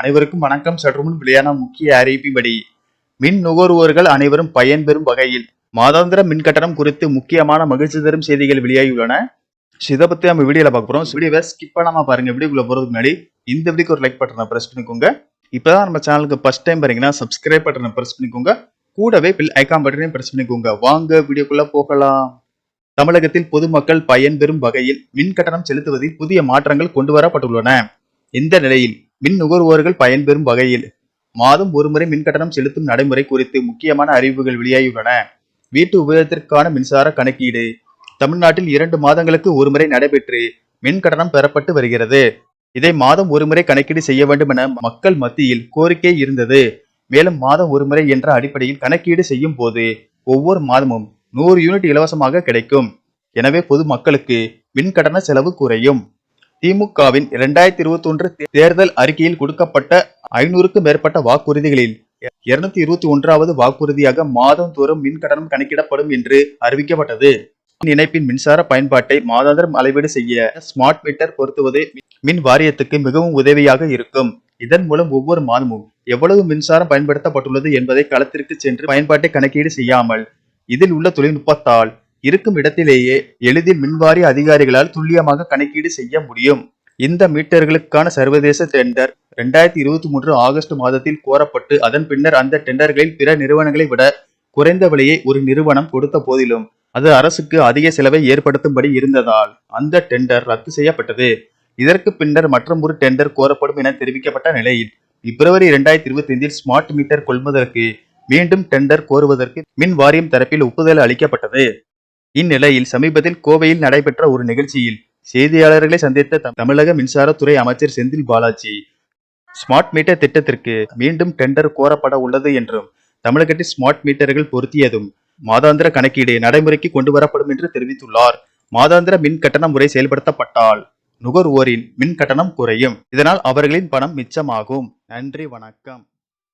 அனைவருக்கும் வணக்கம். சற்றுமுன் வெளியான முக்கிய அறிவிப்பின்படி மின் நுகர்வோர்கள் அனைவரும் பயன்பெறும் வகையில் மாதாந்திர மின் கட்டணம் குறித்து முக்கியமான மகிழ்ச்சி தரும் செய்திகள் வெளியாகியுள்ளன. இதை பத்தி நம்ம வீடியோல பார்க்க போறோம். வீடியோவை ஸ்கிப் பண்ணாம பாருங்க. வீடியோக்குள்ள போறதுக்கு முன்னாடி இந்த வீடியோக்கு ஒரு லைக் பட்டனை பிரஸ் பண்ணிக்கோங்க. இப்பதான் நம்ம சேனலுக்கு ஃபர்ஸ்ட் டைம் பாருங்கன்னா சப்ஸ்கிரைப் பட்டனை பிரஸ் பண்ணிக்கோங்க. கூடவே பில் ஐகான் பட்டனையும் பிரஸ் பண்ணிக்கோங்க. வாங்க வீடியோக்குள்ள போகலாம். தமிழகத்தில் பொதுமக்கள் பயன்பெறும் வகையில் மின் கட்டணம் செலுத்துவதில் புதிய மாற்றங்கள் கொண்டு வரப்பட்டுள்ளன இந்த நிலையில் மின் நுகர்வோர்கள் பயன்பெறும் வகையில் மாதம் ஒருமுறை மின் கட்டணம் செலுத்தும் நடைமுறை குறித்து முக்கியமான அறிவிப்புகள் வெளியாகியுள்ளன. வீட்டு உபயோகத்திற்கான மின்சார கணக்கீடு தமிழ்நாட்டில் இரண்டு மாதங்களுக்கு ஒருமுறை நடைபெற்று மின் கட்டணம் பெறப்பட்டு வருகிறது. இதை மாதம் ஒருமுறை கணக்கீடு செய்ய வேண்டும் என மக்கள் மத்தியில் கோரிக்கை இருந்தது. மேலும் மாதம் ஒருமுறை என்ற அடிப்படையில் கணக்கீடு செய்யும் போது ஒவ்வொரு மாதமும் நூறு யூனிட் இலவசமாக கிடைக்கும். எனவே பொது மக்களுக்கு மின் கட்டண செலவு குறையும். திமுகவின் இரண்டாயிரத்தி இருபத்தி ஒன்று தேர்தல் அறிக்கையில் கொடுக்கப்பட்ட ஐநூறுக்கும் மேற்பட்ட வாக்குறுதிகளில் இருநூத்தி இருபத்தி ஒன்றாவது வாக்குறுதியாக மாதந்தோறும் மின் கட்டணம் கணக்கிடப்படும் என்று அறிவிக்கப்பட்டது. இணைப்பின் மின்சார பயன்பாட்டை மாதாந்திரம் அளவீடு செய்ய ஸ்மார்ட் மீட்டர் பொருத்துவது மின் வாரியத்துக்கு மிகவும் உதவியாக இருக்கும். இதன் மூலம் ஒவ்வொரு மாதமும் எவ்வளவு மின்சாரம் பயன்படுத்தப்பட்டுள்ளது என்பதை களத்திற்கு சென்று பயன்பாட்டை கணக்கீடு செய்யாமல் இதில் உள்ள தொழில்நுட்பத்தால் இருக்கும் இடத்திலேயே எளிதில் மின்வாரிய அதிகாரிகளால் துல்லியமாக கணக்கீடு செய்ய முடியும். இந்த மீட்டர்களுக்கான சர்வதேச டெண்டர் ரெண்டாயிரத்தி இருபத்தி மூன்று ஆகஸ்ட் மாதத்தில் கோரப்பட்டு அதன் பின்னர் அந்த டெண்டர்களில் பிற நிறுவனங்களை விட குறைந்த விலையை ஒரு நிறுவனம் கொடுத்த போதிலும் அது அரசுக்கு அதிக செலவை ஏற்படுத்தும்படி இருந்ததால் அந்த டெண்டர் ரத்து செய்யப்பட்டது. இதற்கு பின்னர் மற்றும் ஒரு டெண்டர் கோரப்படும் என தெரிவிக்கப்பட்ட நிலையில் பிப்ரவரி இரண்டாயிரத்தி இருபத்தி ஐந்தில் ஸ்மார்ட் மீட்டர் கொள்முதலுக்கு மீண்டும் டெண்டர் கோருவதற்கு மின் வாரியம் தரப்பில் ஒப்புதல் அளிக்கப்பட்டது. இந்நிலையில் சமீபத்தில் கோவையில் நடைபெற்ற ஒரு நிகழ்ச்சியில் செய்தியாளர்களை சந்தித்த த- தமிழக மின்சாரத்துறை அமைச்சர் செந்தில் பாலாஜி ஸ்மார்ட் மீட்டர் திட்டத்திற்கு மீண்டும் டெண்டர் கோரப்பட உள்ளது என்றும் தமிழகத்தில் ஸ்மார்ட் மீட்டர்கள் பொருத்தியதும் மாதாந்திர கணக்கீடு நடைமுறைக்கு கொண்டு வரப்படும் என்று தெரிவித்துள்ளார். மாதாந்திர மின் கட்டண முறை செயல்படுத்தப்பட்டால் நுகர்வோரின் மின் கட்டணம் குறையும். இதனால் அவர்களின் பணம் மிச்சமாகும். நன்றி வணக்கம்.